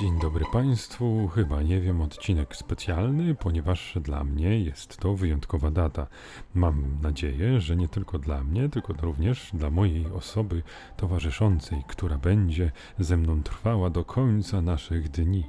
Dzień dobry Państwu. Chyba nie wiem, odcinek specjalny, ponieważ dla mnie jest to wyjątkowa data. Mam nadzieję, że nie tylko dla mnie, tylko również dla mojej osoby towarzyszącej, która będzie ze mną trwała do końca naszych dni.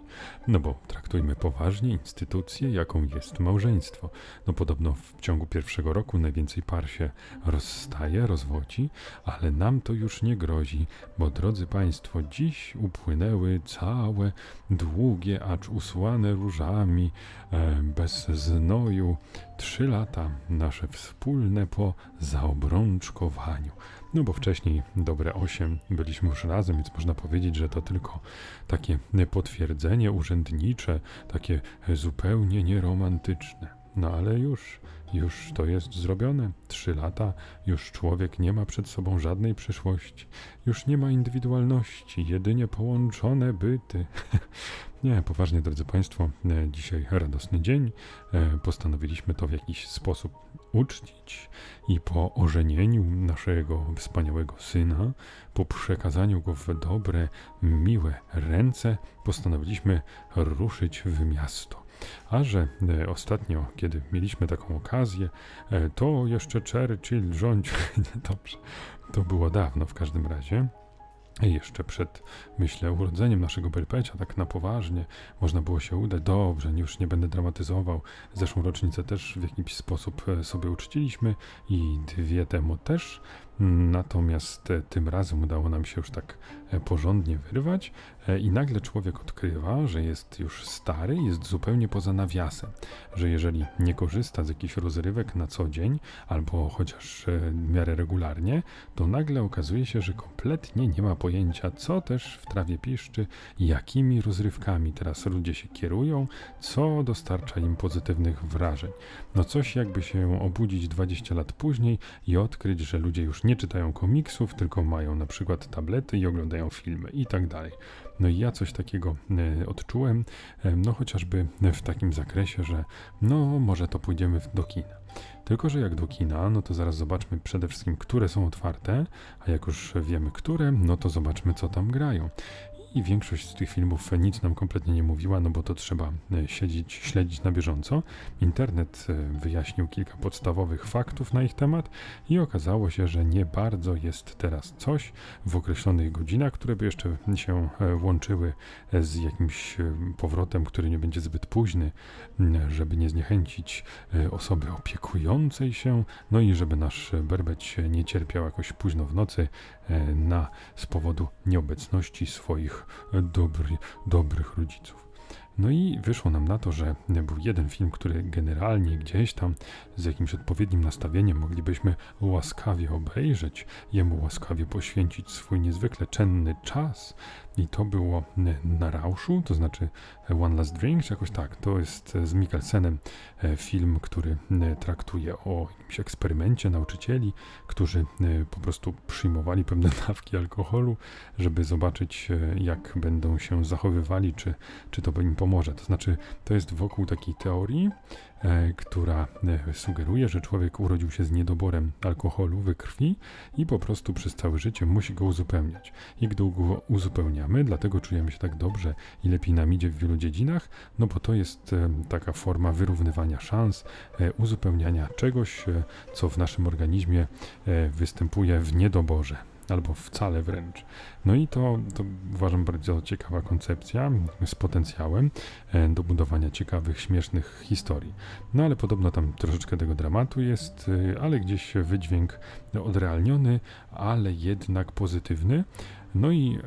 No bo traktujmy poważnie instytucję, jaką jest małżeństwo. No podobno w ciągu pierwszego roku najwięcej par się rozstaje, rozwodzi, ale nam to już nie grozi, bo drodzy Państwo, dziś upłynęły całe długie, acz usłane różami, e, bez znoju, trzy lata nasze wspólne po zaobrączkowaniu. No bo wcześniej dobre osiem byliśmy już razem, więc można powiedzieć, że to tylko takie potwierdzenie urzędnicze, takie zupełnie nieromantyczne. No ale już, już to jest zrobione. Trzy lata, już człowiek nie ma przed sobą żadnej przyszłości, już nie ma indywidualności, jedynie połączone byty. nie, poważnie, drodzy Państwo, e, dzisiaj radosny dzień. E, postanowiliśmy to w jakiś sposób uczcić i po ożenieniu naszego wspaniałego syna, po przekazaniu go w dobre, miłe ręce, postanowiliśmy ruszyć w miasto. A że e, ostatnio, kiedy mieliśmy taką okazję, e, to jeszcze Churchill rządził. Dobrze, to było dawno w każdym razie. Jeszcze przed, myślę, urodzeniem naszego Berpecia, tak na poważnie, można było się udać. Dobrze, już nie będę dramatyzował. Zeszłą rocznicę też w jakiś sposób e, sobie uczciliśmy i dwie temu też. Natomiast e, tym razem udało nam się już tak e, porządnie wyrwać e, i nagle człowiek odkrywa, że jest już stary, jest zupełnie poza nawiasem, że jeżeli nie korzysta z jakichś rozrywek na co dzień albo chociaż w miarę regularnie, to nagle okazuje się, że kompletnie nie ma pojęcia, co też w trawie piszczy, jakimi rozrywkami teraz ludzie się kierują, co dostarcza im pozytywnych wrażeń. No coś jakby się obudzić 20 lat później i odkryć, że ludzie już nie nie czytają komiksów, tylko mają na przykład tablety i oglądają filmy i tak dalej. No i ja coś takiego e, odczułem, e, no chociażby w takim zakresie, że no może to pójdziemy do kina. Tylko, że jak do kina, no to zaraz zobaczmy przede wszystkim, które są otwarte, a jak już wiemy, które, no to zobaczmy, co tam grają i większość z tych filmów nic nam kompletnie nie mówiła, no bo to trzeba e, siedzieć, śledzić na bieżąco. Internet e, wyjaśnił kilka podstawowych faktów na ich temat i okazało się, że nie bardzo jest teraz coś w określonych godzinach, które by jeszcze się e, łączyły z jakimś powrotem, który nie będzie zbyt późny, żeby nie zniechęcić osoby opiekującej się, no i żeby nasz berbeć nie cierpiał jakoś późno w nocy na, z powodu nieobecności swoich dobry, dobrych rodziców. No i wyszło nam na to, że był jeden film, który generalnie gdzieś tam z jakimś odpowiednim nastawieniem moglibyśmy łaskawie obejrzeć, jemu łaskawie poświęcić swój niezwykle cenny czas. I to było na Rauszu, to znaczy One Last Drink, jakoś tak. To jest z Mikkelsenem e, film, który traktuje o jakimś eksperymencie nauczycieli, którzy po prostu przyjmowali pewne dawki alkoholu, żeby zobaczyć, e, jak będą się zachowywali, czy, czy to im pomoże. To znaczy, to jest wokół takiej teorii, e, która e, sugeruje, że człowiek urodził się z niedoborem alkoholu we krwi i po prostu przez całe życie musi go uzupełniać. I gdy go uzupełniamy, dlatego czujemy się tak dobrze i lepiej nam idzie w wielu dziedzinach, no bo to jest e, taka forma wyrównywania szans, e, uzupełniania czegoś, e, co w naszym organizmie e, występuje w niedoborze albo wcale wręcz. No i to, to uważam bardzo ciekawa koncepcja z potencjałem e, do budowania ciekawych, śmiesznych historii. No ale podobno tam troszeczkę tego dramatu jest, e, ale gdzieś wydźwięk odrealniony, ale jednak pozytywny. No i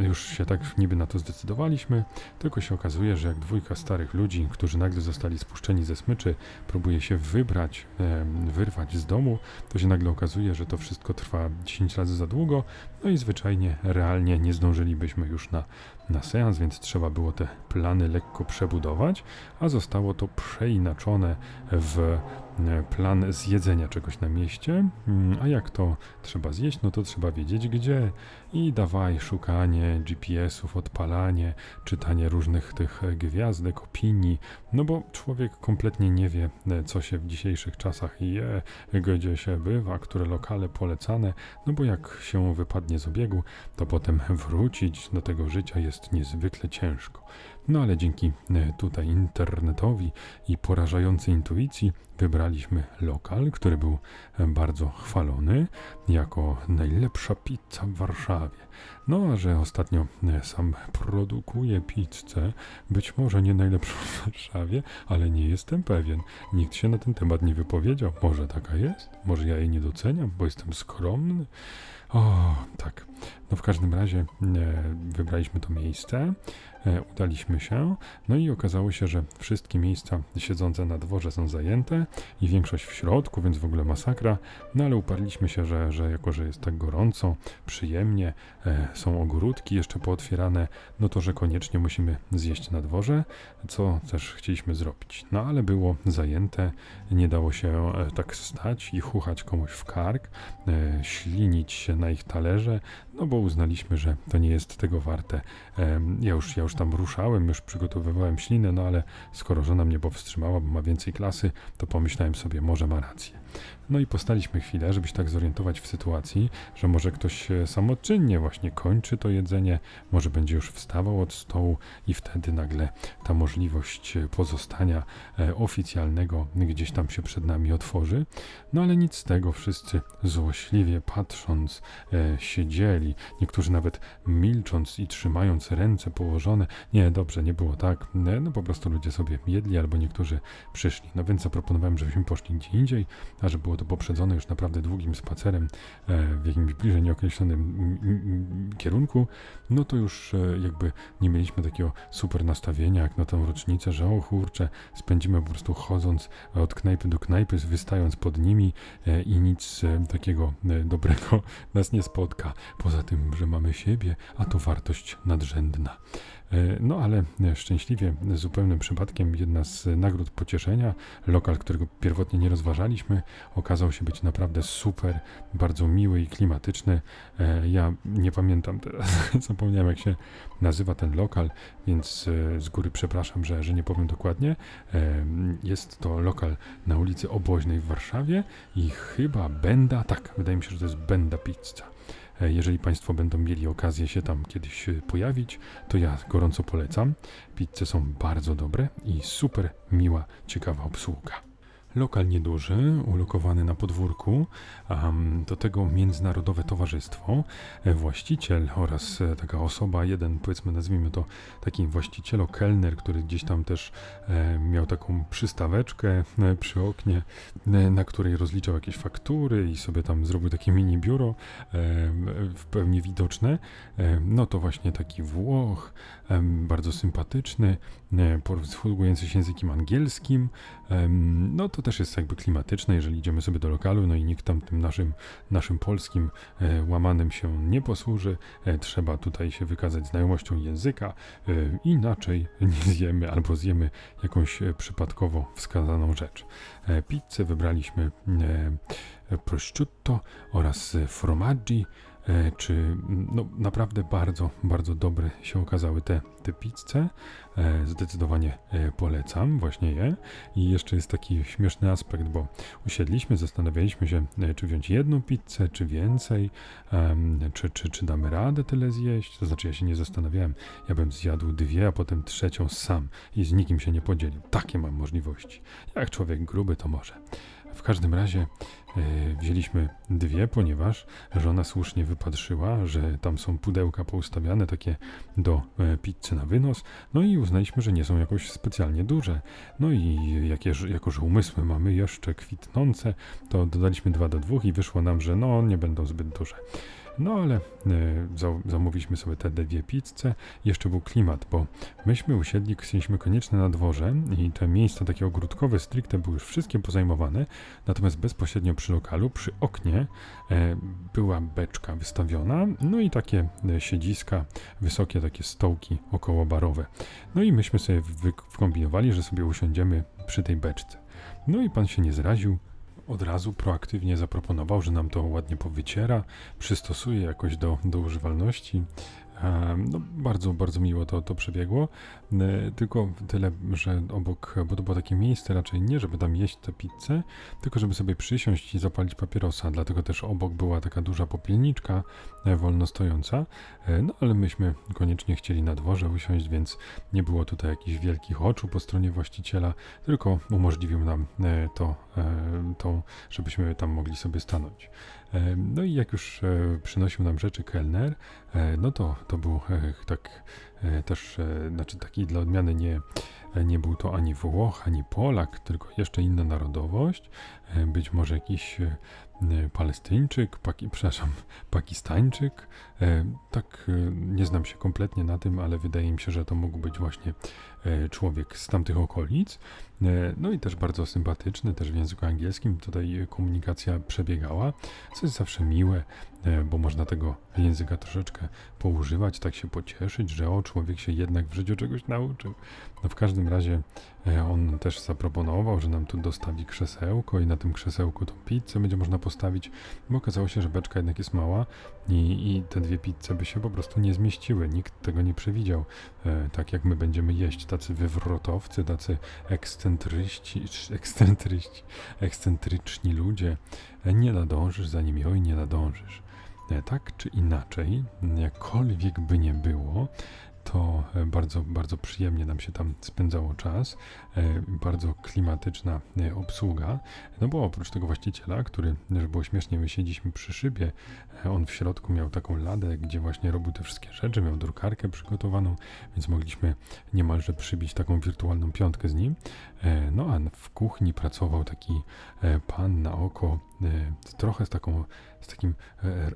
e, już się tak niby na to zdecydowaliśmy, tylko się okazuje, że jak dwójka starych ludzi, którzy nagle zostali spuszczeni ze smyczy, próbuje się wybrać, e, wyrwać z domu, to się nagle okazuje, że to wszystko trwa 10 razy za długo, no i zwyczajnie, realnie nie zdążylibyśmy już na, na seans, więc trzeba było te plany lekko przebudować, a zostało to przeinaczone w e, plan zjedzenia czegoś na mieście, mm, a jak to trzeba zjeść, no to trzeba wiedzieć gdzie. I dawaj szukanie GPS-ów, odpalanie, czytanie różnych tych e, gwiazdek, opinii, no bo człowiek kompletnie nie wie, e, co się w dzisiejszych czasach je, gdzie się bywa, które lokale polecane, no bo jak się wypadnie z obiegu, to potem wrócić do tego życia jest niezwykle ciężko. No ale dzięki e, tutaj internetowi i porażającej intuicji wybraliśmy lokal, który był e, bardzo chwalony jako najlepsza pizza w Warszawie. No a że ostatnio e, sam produkuję pizzę, być może nie najlepszą w Warszawie, ale nie jestem pewien. Nikt się na ten temat nie wypowiedział. Może taka jest? Może ja jej nie doceniam, bo jestem skromny? O, tak. No w każdym razie e, wybraliśmy to miejsce, udaliśmy się, no i okazało się, że wszystkie miejsca siedzące na dworze są zajęte i większość w środku, więc w ogóle masakra. No ale uparliśmy się, że, że jako, że jest tak gorąco, przyjemnie, e, są ogródki jeszcze pootwierane, no to, że koniecznie musimy zjeść na dworze, co też chcieliśmy zrobić. No ale było zajęte, nie dało się e, tak stać i chuchać komuś w kark, e, ślinić się na ich talerze, no bo uznaliśmy, że to nie jest tego warte. Em, Ja już, ja już tam ruszałem, już przygotowywałem ślinę, no ale skoro żona mnie powstrzymała, bo ma więcej klasy, to pomyślałem sobie, może ma rację. No i postaliśmy chwilę, żeby się tak zorientować w sytuacji, że może ktoś samoczynnie właśnie kończy to jedzenie, może będzie już wstawał od stołu i wtedy nagle ta możliwość e, pozostania e, oficjalnego gdzieś tam się przed nami otworzy. No ale nic z tego, wszyscy złośliwie patrząc e, siedzieli, niektórzy nawet milcząc i trzymając ręce położone. Nie, dobrze, nie było tak. No po prostu ludzie sobie jedli albo niektórzy przyszli. No więc zaproponowałem, żebyśmy poszli gdzie indziej, a że było to poprzedzone już naprawdę długim spacerem e, w jakimś bliżej nieokreślonym kierunku, no to już e, jakby nie mieliśmy takiego super nastawienia jak na tę rocznicę, że o kurczę, spędzimy po prostu chodząc od knajpy do knajpy, wystając pod nimi e, i nic takiego dobrego nas nie spotka. Poza tym, że mamy siebie, a to wartość nadrzędna. E, No ale szczęśliwie, zupełnym przypadkiem, jedna z nagród pocieszenia, lokal, którego pierwotnie nie rozważaliśmy, okazał się być naprawdę super, bardzo miły i klimatyczny. E, Ja nie pamiętam teraz, zapomniałem jak się nazywa ten lokal, więc e, z góry przepraszam, że, że nie powiem dokładnie. Jest to lokal na ulicy Oboźnej w Warszawie i chyba Benda, tak, wydaje mi się, że to jest Benda Pizza. E, Jeżeli Państwo będą mieli okazję się tam kiedyś e, pojawić, to ja gorąco polecam. Pizze są bardzo dobre i super miła, ciekawa obsługa. Lokal nieduży, ulokowany na podwórku, um, do tego międzynarodowe towarzystwo, e, właściciel oraz e, taka osoba, jeden powiedzmy nazwijmy to taki właściciel, kelner, który gdzieś tam też e, miał taką przystaweczkę przy oknie, na której rozliczał jakieś faktury i sobie tam zrobił takie mini biuro, w pełni widoczne. No to właśnie taki Włoch, bardzo sympatyczny, posługujący się językiem angielskim. No to też jest jakby klimatyczne, jeżeli idziemy sobie do lokalu, no i nikt tam tym naszym, naszym polskim e, łamanym się nie posłuży. E, Trzeba tutaj się wykazać znajomością języka, e, inaczej nie zjemy albo zjemy jakąś e, przypadkowo wskazaną rzecz. E, Pizzę wybraliśmy e, prosciutto oraz e, formaggi, e, czy mm, no, naprawdę bardzo, bardzo dobre się okazały te, te pizze. E, Zdecydowanie e, polecam właśnie je. I jeszcze jest taki śmieszny aspekt, bo usiedliśmy, zastanawialiśmy się, e, czy wziąć jedną pizzę, czy więcej, czy, czy, czy damy radę tyle zjeść. To znaczy, ja się nie zastanawiałem. Ja bym zjadł dwie, a potem trzecią sam i z nikim się nie podzielił. Takie mam możliwości. Jak człowiek gruby, to może. W każdym razie e, wzięliśmy dwie, ponieważ żona słusznie wypatrzyła, że tam są pudełka poustawiane takie do e, pizzy na wynos, no i uznaliśmy, że nie są jakoś specjalnie duże. No i jakie, jako, że umysły mamy jeszcze kwitnące, to dodaliśmy dwa do dwóch i wyszło nam, że no nie będą zbyt duże. No ale e, za, zamówiliśmy sobie te dwie pizze. Jeszcze był klimat, bo myśmy usiedli, chcieliśmy koniecznie na dworze i te miejsca takie ogródkowe stricte były już wszystkie pozajmowane, natomiast bezpośrednio przy lokalu, przy oknie e, była beczka wystawiona, no i takie e, siedziska, wysokie takie stołki okołobarowe. No i myśmy sobie wy- wkombinowali, że sobie usiądziemy przy tej beczce. No i pan się nie zraził. Od razu proaktywnie zaproponował, że nam to ładnie powyciera, przystosuje jakoś do, do używalności. No, bardzo, bardzo miło to, to przebiegło. E, Tylko tyle, że obok, bo to było takie miejsce raczej nie, żeby tam jeść tę pizzę, tylko żeby sobie przysiąść i zapalić papierosa. Dlatego też obok była taka duża popielniczka e, wolno stojąca. E, No ale myśmy koniecznie chcieli na dworze usiąść, więc nie było tutaj jakichś wielkich oczu po stronie właściciela, tylko umożliwił nam to, to żebyśmy tam mogli sobie stanąć. E, No i jak już e, przynosił nam rzeczy kelner, e, no to to był tak też, znaczy taki dla odmiany nie, nie był to ani Włoch, ani Polak, tylko jeszcze inna narodowość, być może jakiś Palestyńczyk, paki, przepraszam, Pakistańczyk. E, Tak, e, nie znam się kompletnie na tym, ale wydaje mi się, że to mógł być właśnie e, człowiek z tamtych okolic. No i też bardzo sympatyczny, też w języku angielskim tutaj komunikacja przebiegała, co jest zawsze miłe, bo można tego języka troszeczkę poużywać, tak się pocieszyć, że o, człowiek się jednak w życiu czegoś nauczył. No w każdym razie on też zaproponował, że nam tu dostawi krzesełko i na tym krzesełku tą pizzę będzie można postawić, bo okazało się, że beczka jednak jest mała i, i te dwie pizze by się po prostu nie zmieściły. Nikt tego nie przewidział. E, tak jak my będziemy jeść, tacy wywrotowcy, tacy ekscentryści, ekscentryści, ekscentryczni ludzie, e, nie nadążysz za nimi, oj nie nadążysz. E, Tak czy inaczej, jakkolwiek by nie było, to e, bardzo, bardzo przyjemnie nam się tam spędzało czas. E, Bardzo klimatyczna e, obsługa. No bo oprócz tego właściciela, który, żeby było śmiesznie, my siedzieliśmy przy szybie, on w środku miał taką ladę, gdzie właśnie robił te wszystkie rzeczy, miał drukarkę przygotowaną, więc mogliśmy niemalże przybić taką wirtualną piątkę z nim. No a w kuchni pracował taki pan na oko, trochę z taką, z takim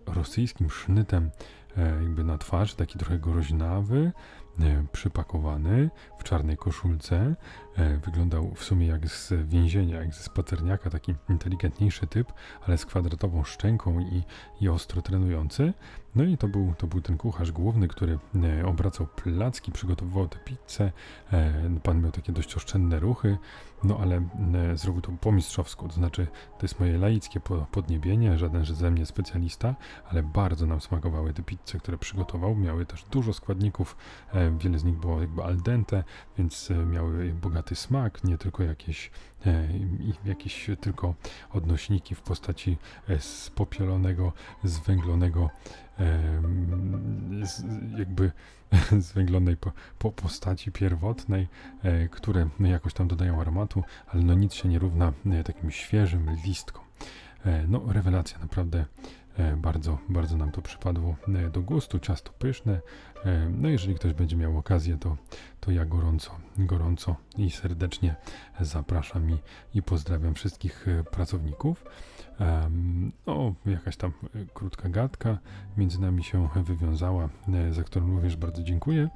rosyjskim sznytem jakby na twarz, taki trochę groźnawy, e, przypakowany w czarnej koszulce. E, Wyglądał w sumie jak z więzienia, jak ze spacerniaka, taki inteligentniejszy typ, ale z kwadratową szczęką i, i ostro trenujący. No i to był, to był ten kucharz główny, który e, obracał placki, przygotowywał tę pizzę. E, Pan miał takie dość oszczędne ruchy, no ale e, zrobił to po mistrzowsku, to znaczy to jest moje laickie po- podniebienie, żaden ze mnie specjalista, ale bardzo nam smakowały te pizze, które przygotował. Miały też dużo składników, wiele z nich było jakby al dente, więc miały bogaty smak, nie tylko jakieś, e, jakieś tylko odnośniki w postaci e, spopielonego, zwęglonego, em, z, jakby zwęglonej po, po postaci pierwotnej, e, które jakoś tam dodają aromatu, ale no nic się nie równa e, takim świeżym listkom. E, no rewelacja, naprawdę e, bardzo, bardzo nam to przypadło e, do gustu, ciasto pyszne. E, no jeżeli ktoś będzie miał okazję, to, to ja gorąco, gorąco i serdecznie zapraszam i, i pozdrawiam wszystkich e, pracowników. Em, No, jakaś tam e, krótka gadka między nami się wywiązała, e, za którą również bardzo dziękuję.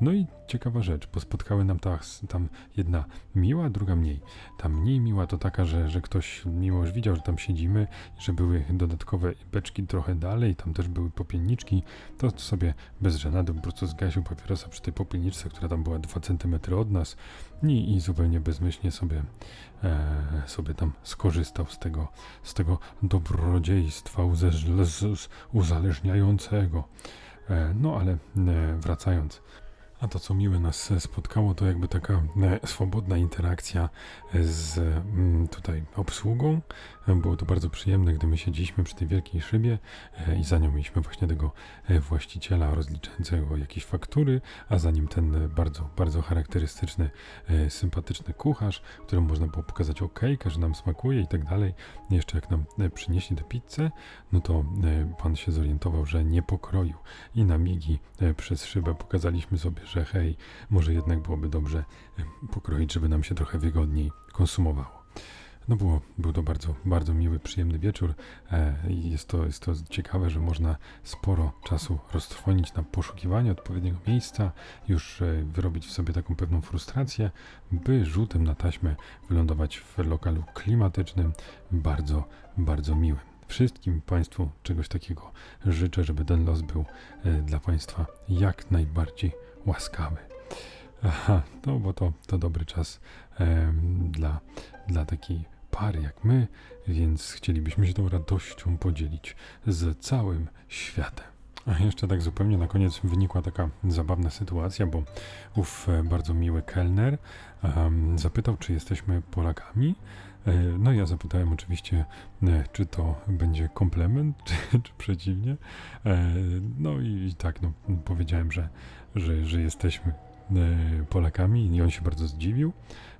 No i ciekawa rzecz, bo spotkały nam ta, tam jedna miła, druga mniej. Ta mniej miła to taka, że, że ktoś mimo już widział, że tam siedzimy, że były dodatkowe beczki trochę dalej, tam też były popielniczki, to sobie bez żenady po prostu zgasił papierosa przy tej popielniczce, która tam była 2 cm od nas i, i zupełnie bezmyślnie sobie, e, sobie tam skorzystał z tego, z tego dobrodziejstwa z- z- uzależniającego. E, no ale e, wracając. A to, co miłe nas spotkało, to jakby taka e, swobodna interakcja z mm, tutaj obsługą. Było to bardzo przyjemne, gdy my siedzieliśmy przy tej wielkiej szybie e, i za nią mieliśmy właśnie tego e, właściciela rozliczającego jakieś faktury, a za nim ten e, bardzo, bardzo charakterystyczny, sympatyczny kucharz, któremu można było pokazać okejkę, że nam smakuje i tak dalej. Jeszcze jak nam przynieśli tę pizzę, no to pan się zorientował, że nie pokroił i na migi przez szybę pokazaliśmy sobie, że hej, może jednak byłoby dobrze pokroić, żeby nam się trochę wygodniej konsumowało. No było, był to bardzo, bardzo miły, przyjemny wieczór e, jest to, jest to ciekawe, że można sporo czasu roztrwonić na poszukiwanie odpowiedniego miejsca, już e, wyrobić w sobie taką pewną frustrację, by rzutem na taśmę wylądować w lokalu klimatycznym, bardzo, bardzo miłym. Wszystkim Państwu czegoś takiego życzę, żeby ten los był e, dla Państwa jak najbardziej łaskawy. Aha, no bo to, to dobry czas em, dla, dla takiej pary jak my, więc chcielibyśmy się tą radością podzielić z całym światem. A jeszcze tak zupełnie na koniec wynikła taka zabawna sytuacja, bo ów e, bardzo miły kelner em, zapytał, czy jesteśmy Polakami. E, No ja zapytałem oczywiście, e, czy to będzie komplement, czy, czy przeciwnie. No i, tak, no, powiedziałem, że, że, że jesteśmy Polakami i on się bardzo zdziwił.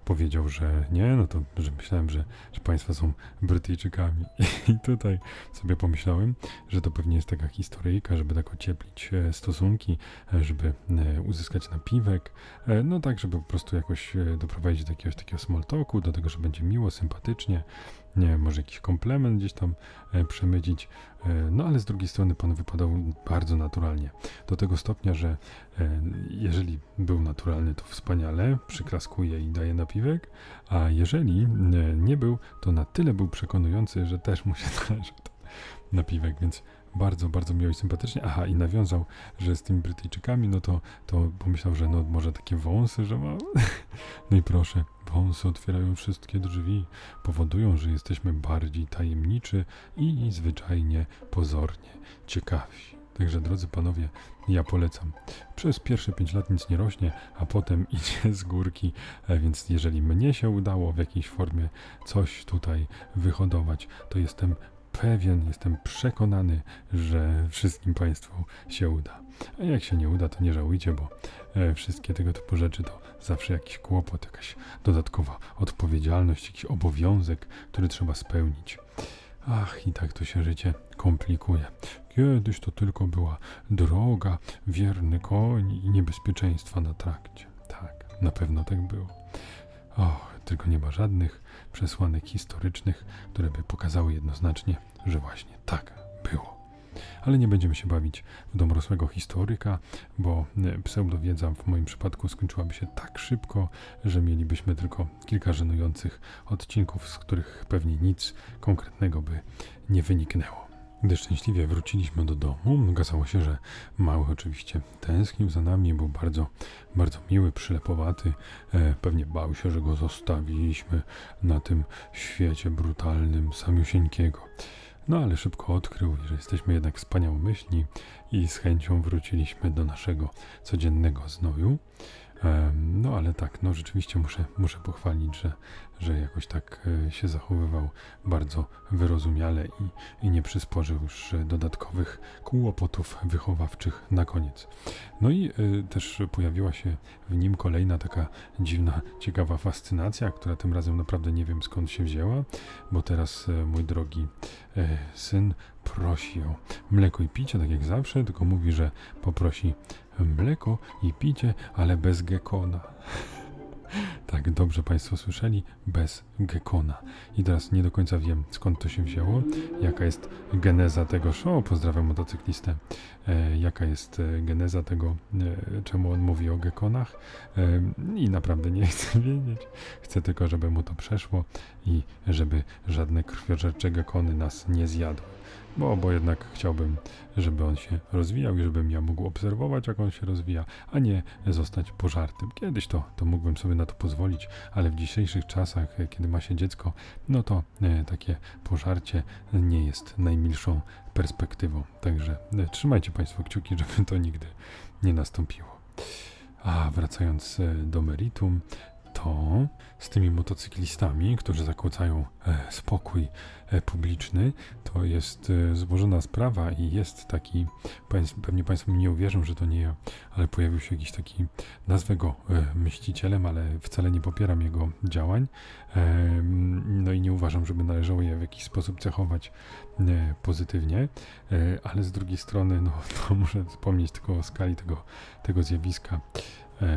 Powiedział, że nie, no to że myślałem, że, że państwo są Brytyjczykami. I tutaj sobie pomyślałem, że to pewnie jest taka historyjka, żeby tak ocieplić e, stosunki, e, żeby e, uzyskać napiwek, no tak, żeby po prostu jakoś doprowadzić do jakiegoś takiego small talku, do tego, że będzie miło, sympatycznie, nie wiem, może jakiś komplement gdzieś tam e, przemycić, e, no ale z drugiej strony pan wypadał bardzo naturalnie, do tego stopnia, że e, jeżeli był naturalny, to wspaniale, przyklaskuje i daje napiwek, a jeżeli nie był, to na tyle był przekonujący, że też mu się należy napiwek, więc bardzo, bardzo miło i sympatycznie. Aha, i nawiązał, że z tymi Brytyjczykami, no to, to pomyślał, że no może takie wąsy, że ma. No i proszę, wąsy otwierają wszystkie drzwi, powodują, że jesteśmy bardziej tajemniczy i zwyczajnie pozornie ciekawi. Także drodzy panowie, ja polecam. Przez pierwsze 5 lat nic nie rośnie, a potem idzie z górki, e, więc jeżeli mnie się udało w jakiejś formie coś tutaj wyhodować, to jestem pewien, jestem przekonany, że wszystkim Państwu się uda. A jak się nie uda, to nie żałujcie, bo e, wszystkie tego typu rzeczy to zawsze jakiś kłopot, jakaś dodatkowa odpowiedzialność, jakiś obowiązek, który trzeba spełnić. Ach, i tak to się życie komplikuje. Kiedyś to tylko była droga, wierny koń i niebezpieczeństwa na trakcie. Tak, na pewno tak było. Och, tylko nie ma żadnych przesłanek historycznych, które by pokazały jednoznacznie, że właśnie tak było. Ale nie będziemy się bawić w domorosłego historyka, bo e, pseudowiedza w moim przypadku skończyłaby się tak szybko, że mielibyśmy tylko kilka żenujących odcinków, z których pewnie nic konkretnego by nie wyniknęło. Gdy szczęśliwie wróciliśmy do domu, okazało się, że mały oczywiście tęsknił za nami, był bardzo, bardzo miły, przylepowaty. E, pewnie bał się, że go zostawiliśmy na tym świecie brutalnym, samiusieńkiego. No ale szybko odkrył, że jesteśmy jednak wspaniałomyślni i z chęcią wróciliśmy do naszego codziennego znoju. No ale tak, no rzeczywiście muszę, muszę pochwalić, że, że jakoś tak e, się zachowywał bardzo wyrozumiale i, i nie przysporzył już e, dodatkowych kłopotów wychowawczych na koniec. No i e, też pojawiła się w nim kolejna taka dziwna, ciekawa fascynacja, która tym razem naprawdę nie wiem skąd się wzięła, bo teraz mój drogi syn prosi o mleko i picie, tak jak zawsze, tylko mówi, że poprosi mleko i picie, ale bez gekona. Tak, dobrze Państwo słyszeli, bez gekona. I teraz nie do końca wiem, skąd to się wzięło, jaka jest geneza tego show. Pozdrawiam motocyklistę. E, jaka jest e, geneza tego, e, czemu on mówi o gekonach. E, I naprawdę nie chcę wiedzieć. Chcę tylko, żeby mu to przeszło i żeby żadne krwiożercze gekony nas nie zjadły. Bo, bo jednak chciałbym, żeby on się rozwijał i żebym ja mógł obserwować, jak on się rozwija, a nie zostać pożartym. Kiedyś to, to mógłbym sobie na to pozwolić, ale w dzisiejszych czasach, e, kiedy ma się dziecko, no to e, takie pożarcie nie jest najmilszą perspektywą. Także e, trzymajcie Państwo kciuki, żeby to nigdy nie nastąpiło. A wracając e, do meritum, to z tymi motocyklistami, którzy zakłócają e, spokój e, publiczny, to jest e, złożona sprawa i jest taki, pewnie Państwo mi nie uwierzą, że to nie ja, ale pojawił się jakiś taki, nazwę go myślicielem, ale wcale nie popieram jego działań. No i nie uważam, żeby należało je w jakiś sposób cechować pozytywnie, ale z drugiej strony, no, to muszę wspomnieć tylko o skali tego, tego zjawiska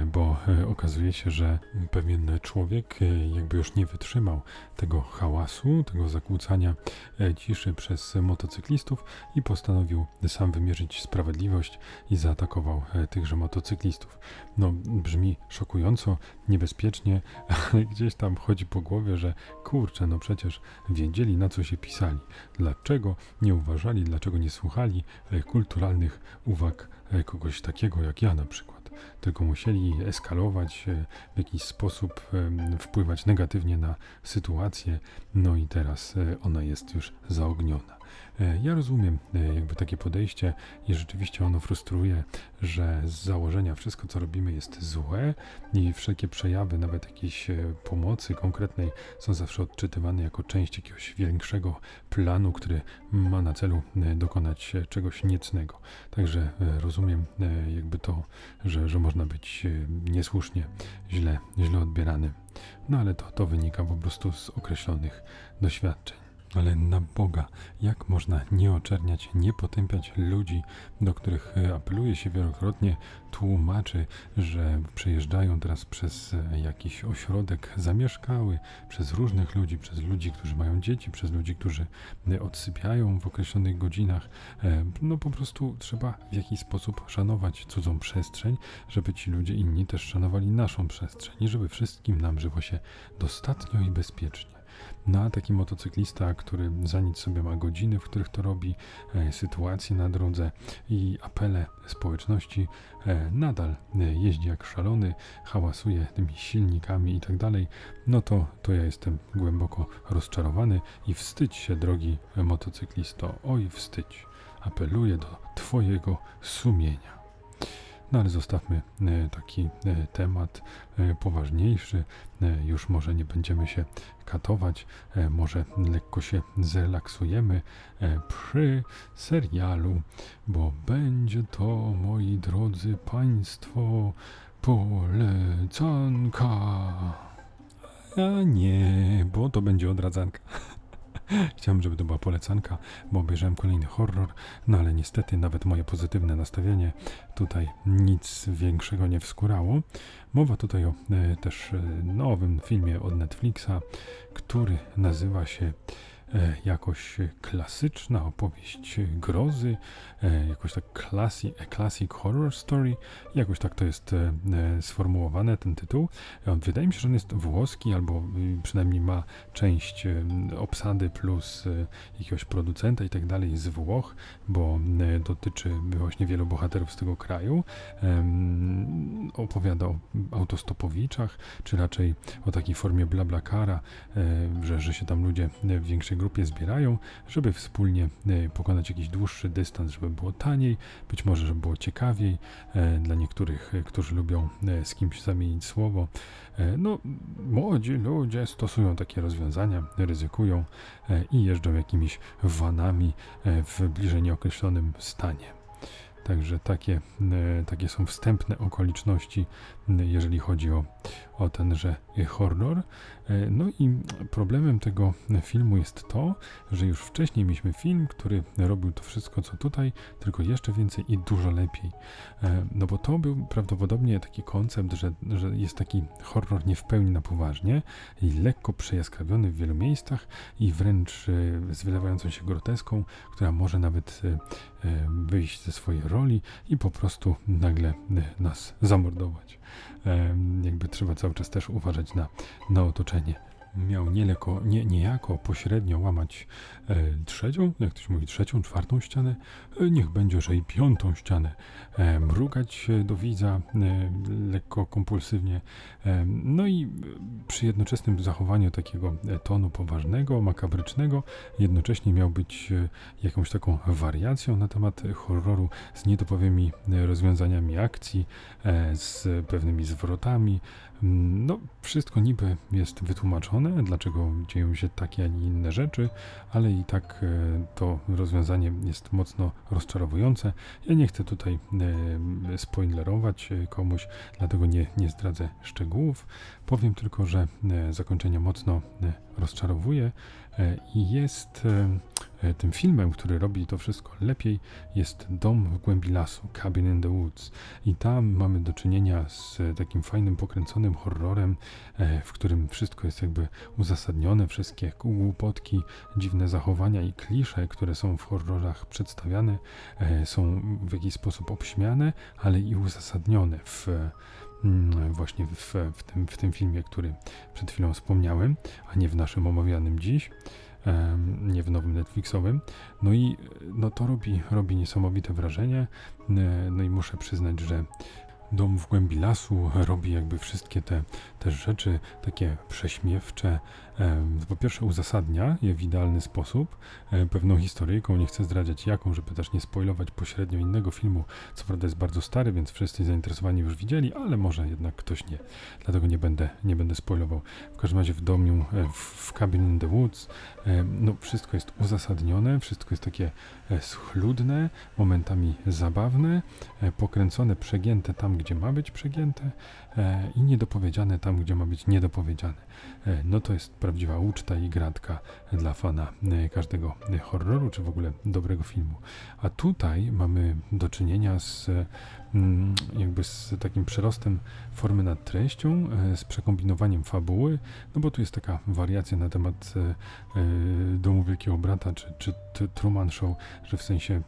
bo e, okazuje się, że pewien człowiek e, jakby już nie wytrzymał tego hałasu, tego zakłócania e, ciszy przez motocyklistów i postanowił sam wymierzyć sprawiedliwość i zaatakował e, tychże motocyklistów. No, brzmi szokująco, niebezpiecznie, ale gdzieś tam chodzi po głowie, że kurczę, no przecież wiedzieli na co się pisali. Dlaczego nie uważali, dlaczego nie słuchali e, kulturalnych uwag e, kogoś takiego jak ja na przykład. Tylko musieli eskalować, e, w jakiś sposób wpływać negatywnie na sytuację, no i teraz e, ona jest już zaogniona. E, Ja rozumiem e, jakby takie podejście i rzeczywiście ono frustruje, że z założenia wszystko co robimy jest złe i wszelkie przejawy, nawet jakiejś e, pomocy konkretnej są zawsze odczytywane jako część jakiegoś większego planu, który ma na celu dokonać czegoś niecnego. Także rozumiem jakby to, że, że można być niesłusznie źle, źle odbierany. No ale to, to wynika po prostu z określonych doświadczeń. Ale na Boga, jak można nie oczerniać, nie potępiać ludzi, do których e, apeluje się wielokrotnie, tłumaczy, że przejeżdżają teraz przez e, jakiś ośrodek zamieszkały, przez różnych ludzi, przez ludzi, którzy mają dzieci, przez ludzi, którzy e, odsypiają w określonych godzinach. No po prostu trzeba w jakiś sposób szanować cudzą przestrzeń, żeby ci ludzie inni też szanowali naszą przestrzeń i żeby wszystkim nam żyło się dostatnio i bezpiecznie. No a taki motocyklista, który za nic sobie ma godziny, w których to robi, e, sytuacje na drodze i apele społeczności, e, nadal e, jeździ jak szalony, hałasuje tymi silnikami i tak dalej, no to, to ja jestem głęboko rozczarowany i wstydź się, drogi motocyklisto, oj wstydź. Apeluję do Twojego sumienia. No ale zostawmy e, taki e, temat e, poważniejszy. Już może nie będziemy się katować, może lekko się zrelaksujemy przy serialu, bo będzie to, moi drodzy Państwo, polecanka. A nie, bo to będzie odradzanka. Chciałem, żeby to była polecanka, bo obejrzałem kolejny horror, no ale niestety nawet moje pozytywne nastawienie tutaj nic większego nie wskórało. Mowa tutaj o e, też e, nowym filmie od Netflixa, który nazywa się jakoś klasyczna opowieść grozy, e, jakoś tak classic, a classic horror story, jakoś tak to jest e, e, sformułowane, ten tytuł. E, Wydaje mi się, że on jest włoski, albo y, przynajmniej ma część e, obsady plus e, jakiegoś producenta i tak dalej z Włoch, bo e, dotyczy właśnie wielu bohaterów z tego kraju. Opowiada o autostopowiczach, czy raczej o takiej formie blablakara, e, że, że się tam ludzie e, w większej grupie zbierają, żeby wspólnie e, pokonać jakiś dłuższy dystans, żeby było taniej, być może, żeby było ciekawiej e, dla niektórych, e, którzy lubią z kimś zamienić słowo. No, młodzi ludzie stosują takie rozwiązania, ryzykują i jeżdżą jakimiś vanami w bliżej nieokreślonym stanie. Także takie, e, takie są wstępne okoliczności, jeżeli chodzi o, o tenże horror. E, No i problemem tego filmu jest to, że już wcześniej mieliśmy film, który robił to wszystko, co tutaj, tylko jeszcze więcej i dużo lepiej. E, No bo to był prawdopodobnie taki koncept, że, że jest taki horror nie w pełni na poważnie i lekko przejaskrawiony w wielu miejscach i wręcz e, z wylewającą się groteską, która może nawet e, e, wyjść ze swojej roli i po prostu nagle e, nas zamordować. E, Jakby trzeba cały czas też uważać na, na otoczenie. Miał nieleko, nie, niejako pośrednio łamać e, trzecią, jak ktoś mówi, trzecią, czwartą ścianę, e, niech będzie, że i piątą ścianę, e, mrugać do widza e, lekko kompulsywnie, e, no i przy jednoczesnym zachowaniu takiego e, tonu poważnego, makabrycznego, jednocześnie miał być e, jakąś taką wariacją na temat horroru z nietypowymi e, rozwiązaniami akcji, e, z pewnymi zwrotami. Mm, No, wszystko niby jest wytłumaczone, dlaczego dzieją się takie, a nie inne rzeczy, ale i tak e, to rozwiązanie jest mocno rozczarowujące. Ja nie chcę tutaj e, spoilerować e, komuś, dlatego nie, nie zdradzę szczegółów. Powiem tylko, że zakończenie mocno rozczarowuje i jest tym filmem, który robi to wszystko lepiej, jest Dom w głębi lasu, Cabin in the Woods. I tam mamy do czynienia z e, takim fajnym, pokręconym horrorem, e, w którym wszystko jest jakby uzasadnione, wszystkie głupotki, dziwne zachowania i klisze, które są w horrorach przedstawiane, e, są w jakiś sposób obśmiane, ale i uzasadnione w mm, właśnie w, w, tym, w tym filmie, który przed chwilą wspomniałem, a nie w naszym omawianym dziś, nie w nowym Netflixowym. No i no to robi, robi niesamowite wrażenie. No i muszę przyznać, że dom w głębi lasu robi jakby wszystkie te, te rzeczy takie prześmiewcze. Po pierwsze uzasadnia je w idealny sposób pewną historyjką, nie chcę zdradzać jaką, żeby też nie spoilować pośrednio innego filmu, co prawda jest bardzo stary, więc wszyscy zainteresowani już widzieli, ale może jednak ktoś nie, dlatego nie będę, nie będę spoilował. W każdym razie w domu, e, w, w Cabin in the Woods, no wszystko jest uzasadnione, wszystko jest takie e, schludne, momentami zabawne, e, pokręcone, przegięte tam, gdzie ma być przegięte i niedopowiedziane tam, gdzie ma być niedopowiedziane. No to jest prawdziwa uczta i gratka dla fana e, każdego horroru, czy w ogóle dobrego filmu. A tutaj mamy do czynienia z e, jakby z takim przerostem formy nad treścią, e, z przekombinowaniem fabuły, no bo tu jest taka wariacja na temat e, e, Domu Wielkiego Brata, czy, czy Truman Show, że w sensie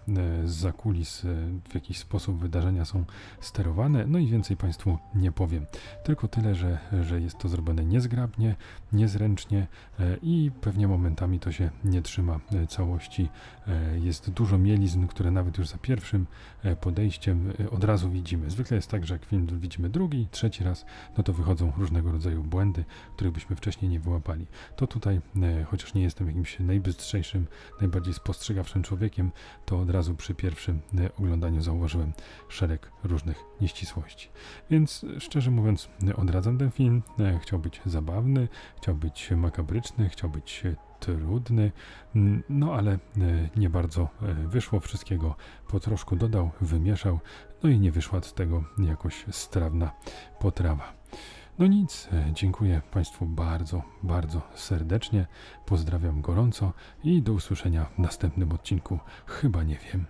z kulis e, w jakiś sposób wydarzenia są sterowane, no i więcej Państwu nie powiem. Tylko tyle, że, że jest to zrobione niezgrabnie, niezręcznie i pewnie momentami to się nie trzyma całości. Jest dużo mielizn, które nawet już za pierwszym podejściem od razu widzimy. Zwykle jest tak, że jak film widzimy drugi, trzeci raz, no to wychodzą różnego rodzaju błędy, których byśmy wcześniej nie wyłapali. To tutaj, e, chociaż nie jestem jakimś najbystrzejszym, najbardziej spostrzegawczym człowiekiem, to od razu przy pierwszym e, oglądaniu zauważyłem szereg różnych nieścisłości. Więc e, szczerze mówiąc, e, odradzam ten film. E, Chciał być zabawny, chciał być makabryczny, chciał być e, trudny, no ale e, nie bardzo e, wyszło wszystkiego. Po troszku dodał, wymieszał, no i nie wyszła z tego jakoś strawna potrawa. No nic, e, dziękuję Państwu bardzo, bardzo serdecznie. Pozdrawiam gorąco i do usłyszenia w następnym odcinku. Chyba nie wiem.